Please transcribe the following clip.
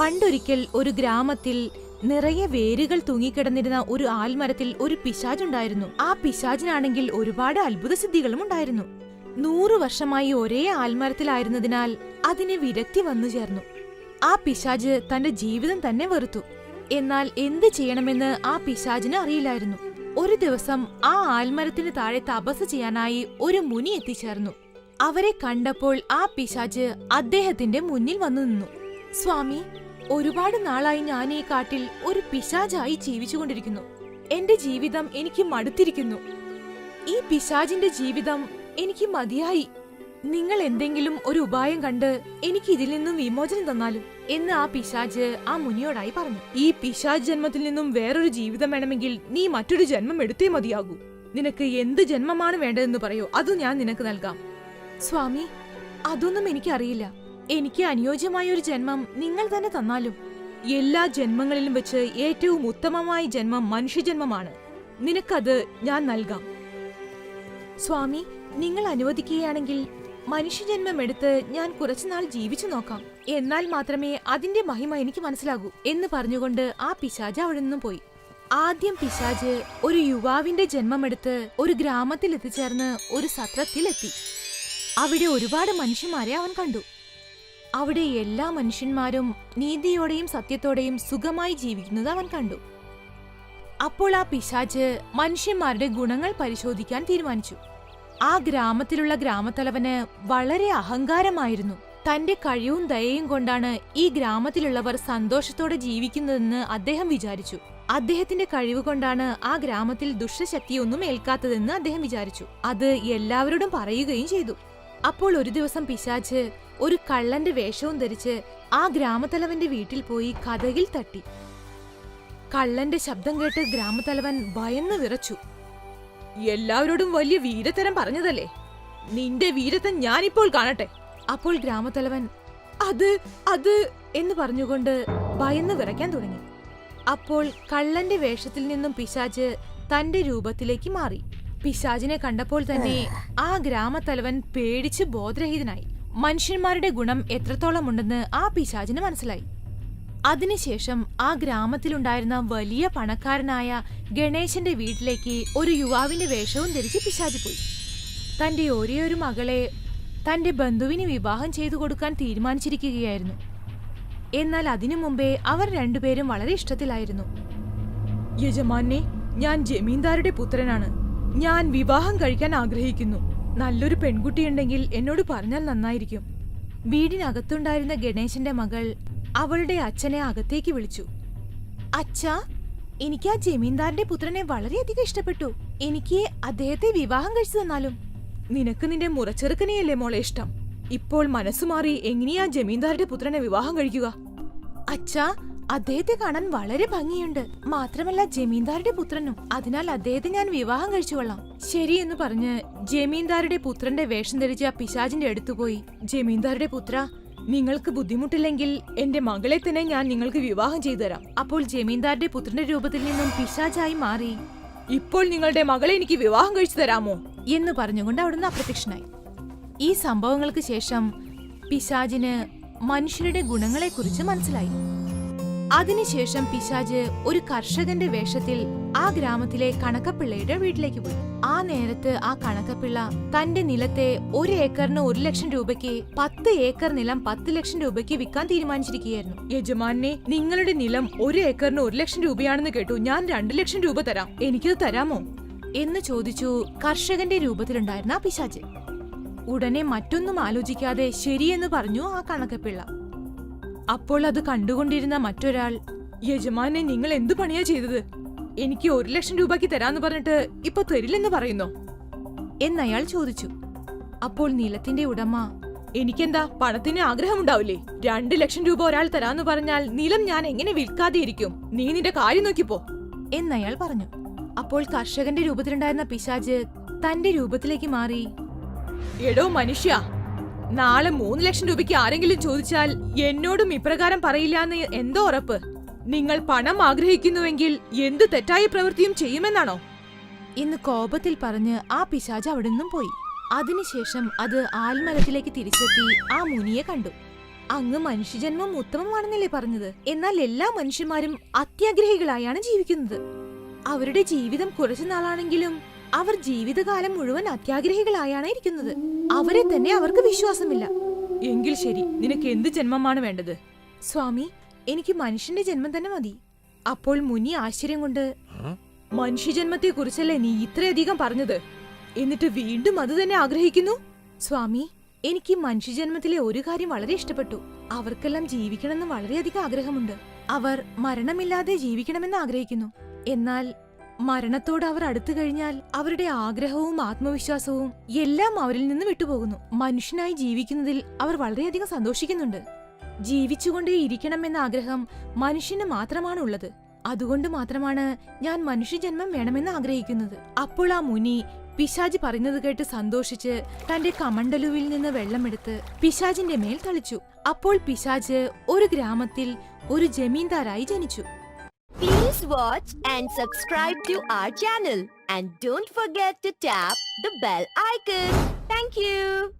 പണ്ടൊരിക്കൽ ഒരു ഗ്രാമത്തിൽ നിറയെ വേരുകൾ തൂങ്ങിക്കിടന്നിരുന്ന ഒരു ആൽമരത്തിൽ ഒരു പിശാജുണ്ടായിരുന്നു ആ പിശാജിനാണെങ്കിൽ ഒരുപാട് അത്ഭുത സിദ്ധികളും ഉണ്ടായിരുന്നു. നൂറു വർഷമായി ഒരേ ആൽമരത്തിലായിരുന്നതിനാൽ അതിന് വിരക്തി വന്നു ചേർന്നു. ആ പിശാജ് തന്റെ ജീവിതം തന്നെ വെറുത്തു. എന്നാൽ എന്ത് ചെയ്യണമെന്ന് ആ പിശാജിന് അറിയില്ലായിരുന്നു. ഒരു ദിവസം ആ ആൽമരത്തിന് താഴെ തപസ് ചെയ്യാനായി ഒരു മുനി എത്തിച്ചേർന്നു. അവരെ കണ്ടപ്പോൾ ആ പിശാജ് അദ്ദേഹത്തിന്റെ മുന്നിൽ വന്നു നിന്നു. സ്വാമി ഒരുപാട് നാളായി ഞാൻ ഈ കാട്ടിൽ ഒരു പിശാചായി ജീവിച്ചുകൊണ്ടിരിക്കുന്നു. എന്റെ ജീവിതം എനിക്ക് മടുത്തിരിക്കുന്നു. ഈ പിശാചിന്റെ ജീവിതം എനിക്ക് മതിയായി. നിങ്ങൾ എന്തെങ്കിലും ഒരു ഉപായം കണ്ട് എനിക്ക് ഇതിൽ നിന്നും വിമോചനം തന്നാലും എന്ന് ആ പിശാജ് ആ മുനിയോടായി പറഞ്ഞു. ഈ പിശാജ് ജന്മത്തിൽ നിന്നും വേറൊരു ജീവിതം വേണമെങ്കിൽ നീ മറ്റൊരു ജന്മം എടുത്തേ മതിയാകൂ. നിനക്ക് എന്ത് ജന്മമാണ് വേണ്ടതെന്ന് പറയോ അത് ഞാൻ നിനക്ക് നൽകാം. സ്വാമി അതൊന്നും എനിക്കറിയില്ല. എനിക്ക് അനുയോജ്യമായ ഒരു ജന്മം നിങ്ങൾ തന്നെ തന്നാലും എല്ലാ ജന്മങ്ങളിലും വെച്ച് ഏറ്റവും ഉത്തമമായ ജന്മം മനുഷ്യജന്മമാണ്. നിനക്കത് ഞാൻ നൽകാം. സ്വാമി നിങ്ങൾ അനുവദിക്കുകയാണെങ്കിൽ മനുഷ്യജന്മം എടുത്ത് ഞാൻ കുറച്ചുനാൾ ജീവിച്ചു നോക്കാം. എന്നാൽ മാത്രമേ അതിന്റെ മഹിമ എനിക്ക് മനസ്സിലാകൂ എന്ന് പറഞ്ഞുകൊണ്ട് ആ പിശാജ് അവിടെ നിന്നും പോയി. ആദ്യം പിശാജ് ഒരു യുവാവിന്റെ ജന്മമെടുത്ത് ഒരു ഗ്രാമത്തിൽ എത്തിച്ചേർന്ന് ഒരു സത്രത്തിലെത്തി. അവിടെ ഒരുപാട് മനുഷ്യന്മാരെ അവൻ കണ്ടു. അവിടെ എല്ലാ മനുഷ്യന്മാരും നീതിയോടെയും സത്യത്തോടെയും സുഖമായി ജീവിക്കുന്നത് അവൻ കണ്ടു. അപ്പോൾ ആ പിശാച്ച് മനുഷ്യന്മാരുടെ ഗുണങ്ങൾ പരിശോധിക്കാൻ തീരുമാനിച്ചു. ആ ഗ്രാമത്തിലുള്ള ഗ്രാമത്തലവന് വളരെ അഹങ്കാരമായിരുന്നു. തന്റെ കഴിവും ദയയും കൊണ്ടാണ് ഈ ഗ്രാമത്തിലുള്ളവർ സന്തോഷത്തോടെ ജീവിക്കുന്നതെന്ന് അദ്ദേഹം വിചാരിച്ചു. അദ്ദേഹത്തിന്റെ കഴിവ് കൊണ്ടാണ് ആ ഗ്രാമത്തിൽ ദുഷ്ടശക്തിയൊന്നും ഏൽക്കാത്തതെന്ന് അദ്ദേഹം വിചാരിച്ചു. അത് എല്ലാവരോടും പറയുകയും ചെയ്തു. അപ്പോൾ ഒരു ദിവസം പിശാച്ച് ഒരു കള്ളന്റെ വേഷവും ധരിച്ച് ആ ഗ്രാമത്തലവന്റെ വീട്ടിൽ പോയി കഥകിൽ തട്ടി. കള്ളന്റെ ശബ്ദം കേട്ട് ഗ്രാമത്തലവൻ ഭയന്ന് വിറച്ചു. എല്ലാവരോടും വലിയ വീരത്തരം പറഞ്ഞതല്ലേ? നിന്റെ വീരത്തൻ ഞാനിപ്പോൾ കാണട്ടെ. അപ്പോൾ ഗ്രാമത്തലവൻ അത് അത് എന്ന് പറഞ്ഞുകൊണ്ട് ഭയന്ന് വിറയ്ക്കാൻ തുടങ്ങി. അപ്പോൾ കള്ളന്റെ വേഷത്തിൽ നിന്നും പിശാച്ച് തന്റെ രൂപത്തിലേക്ക് മാറി. പിശാചിനെ കണ്ടപ്പോൾ തന്നെ ആ ഗ്രാമത്തലവൻ പേടിച്ച് ബോധരഹിതനായി. മനുഷ്യന്മാരുടെ ഗുണം എത്രത്തോളം ഉണ്ടെന്ന് ആ പിശാചിന് മനസ്സിലായി. അതിനുശേഷം ആ ഗ്രാമത്തിലുണ്ടായിരുന്ന വലിയ പണക്കാരനായ ഗണേശന്റെ വീട്ടിലേക്ക് ഒരു യുവാവിന്റെ വേഷവും ധരിച്ച് പിശാചി പോയി. തന്റെ ഒരേയൊരു മകളെ തന്റെ ബന്ധുവിന് വിവാഹം ചെയ്തു കൊടുക്കാൻ തീരുമാനിച്ചിരിക്കുകയായിരുന്നു. എന്നാൽ അതിനു മുമ്പേ അവർ രണ്ടുപേരും വളരെ ഇഷ്ടത്തിലായിരുന്നു. യജമാനെ ഞാൻ ജമീന്ദാരുടെ പുത്രനാണ്. ഞാൻ വിവാഹം കഴിക്കാൻ ആഗ്രഹിക്കുന്നു. നല്ലൊരു പെൺകുട്ടിയുണ്ടെങ്കിൽ എന്നോട് പറഞ്ഞാൽ നന്നായിരിക്കും. വീടിനകത്തുണ്ടായിരുന്ന ഗണേശന്റെ മകൾ അവളുടെ അച്ഛനെ അകത്തേക്ക് വിളിച്ചു. അച്ഛാ എനിക്ക് ആ ജമീന്ദാറിന്റെ പുത്രനെ വളരെയധികം ഇഷ്ടപ്പെട്ടു. എനിക്ക് അദ്ദേഹത്തെ വിവാഹം കഴിച്ചു തന്നാലും. നിനക്ക് നിന്റെ മുറച്ചെറുക്കനെയല്ലേ മോളെ ഇഷ്ടം? ഇപ്പോൾ മനസ്സുമാറി എങ്ങനെയാ ജമീന്ദാരുടെ പുത്രനെ വിവാഹം കഴിക്കുക? അച്ഛാ അദ്ദേഹത്തെ കാണാൻ വളരെ ഭംഗിയുണ്ട്. മാത്രമല്ല ജമീന്ദാരുടെ പുത്രനും. അതിനാൽ അദ്ദേഹത്തെ ഞാൻ വിവാഹം കഴിച്ചുകൊള്ളാം. ശരി എന്ന് പറഞ്ഞ് ജമീന്ദാരുടെ പുത്രന്റെ വേഷം ധരിച്ച ആ പിശാചിന്റെ അടുത്ത് പോയി. ജമീന്ദാരുടെ പുത്ര നിങ്ങൾക്ക് ബുദ്ധിമുട്ടില്ലെങ്കിൽ എന്റെ മകളെ തന്നെ ഞാൻ നിങ്ങൾക്ക് വിവാഹം ചെയ്തു തരാം അപ്പോൾ ജമീന്ദാരുടെ പുത്രന്റെ രൂപത്തിൽ നിന്നും പിശാജായി മാറി. ഇപ്പോൾ നിങ്ങളുടെ മകളെ എനിക്ക് വിവാഹം കഴിച്ചു തരാമോ? എന്ന് പറഞ്ഞുകൊണ്ട് അവിടുന്ന് അപ്രത്യക്ഷനായി. ഈ സംഭവങ്ങൾക്ക് ശേഷം പിശാജിന് മനുഷ്യരുടെ ഗുണങ്ങളെക്കുറിച്ച് മനസ്സിലായി. അതിനുശേഷം പിശാജ് ഒരു കർഷകന്റെ വേഷത്തിൽ ആ ഗ്രാമത്തിലെ കണക്കപ്പിള്ളയുടെ വീട്ടിലേക്ക് പോയി. ആ നേരത്ത് ആ കണക്കപ്പിള്ള തന്റെ നിലത്തെ ഒരു ഏക്കറിന് ഒരു ലക്ഷം രൂപയ്ക്ക് പത്ത് ഏക്കർ നിലം പത്ത് ലക്ഷം രൂപയ്ക്ക് വിൽക്കാൻ തീരുമാനിച്ചിരിക്കുകയായിരുന്നു. യജമാനെ നിങ്ങളുടെ നിലം ഒരു ഏക്കറിന് ഒരു ലക്ഷം രൂപയാണെന്ന് കേട്ടു. ഞാൻ രണ്ടു ലക്ഷം രൂപ തരാം. എനിക്കത് തരാമോ? എന്ന് ചോദിച്ചു കർഷകന്റെ രൂപത്തിലുണ്ടായിരുന്ന പിശാജ്. ഉടനെ മറ്റൊന്നും ആലോചിക്കാതെ ശരിയെന്ന് പറഞ്ഞു ആ കണക്കപ്പിള്ള. അപ്പോൾ അത് കണ്ടുകൊണ്ടിരുന്ന മറ്റൊരാൾ യജമാനെ നിങ്ങൾ എന്തു പണിയാ ചെയ്തത്? എനിക്ക് ഒരു ലക്ഷം രൂപയ്ക്ക് തരാന്ന് പറഞ്ഞിട്ട് ഇപ്പൊ തരില്ലെന്ന് പറയുന്നു? എന്നയാൾ ചോദിച്ചു. അപ്പോൾ നിലത്തിന്റെ ഉടമ എനിക്കെന്താ പണത്തിന് ആഗ്രഹമുണ്ടാവില്ലേ? രണ്ട് ലക്ഷം രൂപ ഒരാൾ തരാന്ന് പറഞ്ഞാൽ നിലം ഞാൻ എങ്ങനെ വിൽക്കാതെ ഇരിക്കും നീ നിന്റെ കാര്യം നോക്കിപ്പോ. എന്നയാൾ പറഞ്ഞു. അപ്പോൾ കർഷകന്റെ രൂപത്തിലുണ്ടായിരുന്ന പിശാജ് തന്റെ രൂപത്തിലേക്ക് മാറി എടോ മനുഷ്യ നാളെ മൂന്ന് ലക്ഷം രൂപയ്ക്ക് ആരെങ്കിലും ചോദിച്ചാൽ എന്നോടും ഇപ്രകാരം പറയില്ലാന്ന് എന്തോ ഉറപ്പ്. നിങ്ങൾ പണം ആഗ്രഹിക്കുന്നുവെങ്കിൽ എന്ത് തെറ്റായ പ്രവൃത്തിയും ചെയ്യുമെന്നാണോ? ഇന്ന് കോപത്തിൽ പറഞ്ഞ് ആ പിശാജ് അവിടെ നിന്നും പോയി. അതിനുശേഷം അത് ആൽമരത്തിലേക്ക് തിരിച്ചെത്തി ആ മുനിയെ കണ്ടു. അങ്ങ് മനുഷ്യജന്മം ഉത്തമമാണെന്നല്ലേ പറഞ്ഞത്. എന്നാൽ എല്ലാ മനുഷ്യന്മാരും അത്യാഗ്രഹികളായാണ് ജീവിക്കുന്നത്. അവരുടെ ജീവിതം കുറച്ചു നാളാണെങ്കിലും അവർ ജീവിതകാലം മുഴുവൻ അത്യാഗ്രഹികളായാണ് ഇരിക്കുന്നത്. അവരെ തന്നെ അവർക്ക് വിശ്വാസമില്ല. എങ്കിൽ ശരി നിനക്ക് എന്ത് ജന്മമാണ് വേണ്ടത്? സ്വാമി എനിക്ക് മനുഷ്യന്റെ ജന്മം തന്നെ മതി. അപ്പോൾ മുനി ആശ്ചര്യം കൊണ്ട് മനുഷ്യജന്മത്തെ കുറിച്ചല്ലേ നീ ഇത്രയധികം പറഞ്ഞത്? എന്നിട്ട് വീണ്ടും അത് തന്നെ ആഗ്രഹിക്കുന്നു? സ്വാമി എനിക്ക് മനുഷ്യജന്മത്തിലെ ഒരു കാര്യം വളരെ ഇഷ്ടപ്പെട്ടു. അവർക്കെല്ലാം ജീവിക്കണമെന്ന് വളരെയധികം ആഗ്രഹമുണ്ട്. അവർ മരണമില്ലാതെ ജീവിക്കണമെന്ന് ആഗ്രഹിക്കുന്നു. എന്നാൽ മരണത്തോട് അവർ അടുത്തു കഴിഞ്ഞാൽ അവരുടെ ആഗ്രഹവും ആത്മവിശ്വാസവും എല്ലാം അവരിൽ നിന്ന് വിട്ടുപോകുന്നു. മനുഷ്യനായി ജീവിക്കുന്നതിൽ അവർ വളരെയധികം സന്തോഷിക്കുന്നുണ്ട്. ജീവിച്ചുകൊണ്ടേ ഇരിക്കണമെന്ന ആഗ്രഹം മനുഷ്യന് മാത്രമാണുള്ളത് അതുകൊണ്ട് മാത്രമാണ് ഞാൻ മനുഷ്യജന്മം വേണമെന്ന് ആഗ്രഹിക്കുന്നത്. അപ്പോൾ ആ മുനി പിശാജ് പറയുന്നത് കേട്ട് സന്തോഷിച്ച് തന്റെ കമണ്ടലുവിൽ നിന്ന് വെള്ളമെടുത്ത് പിശാജിന്റെ മേൽ തളിച്ചു. അപ്പോൾ പിശാജ് ഒരു ഗ്രാമത്തിൽ ഒരു ജമീന്ദാരായി ജനിച്ചു. Please watch and subscribe to our channel and don't forget to tap the bell icon. Thank you.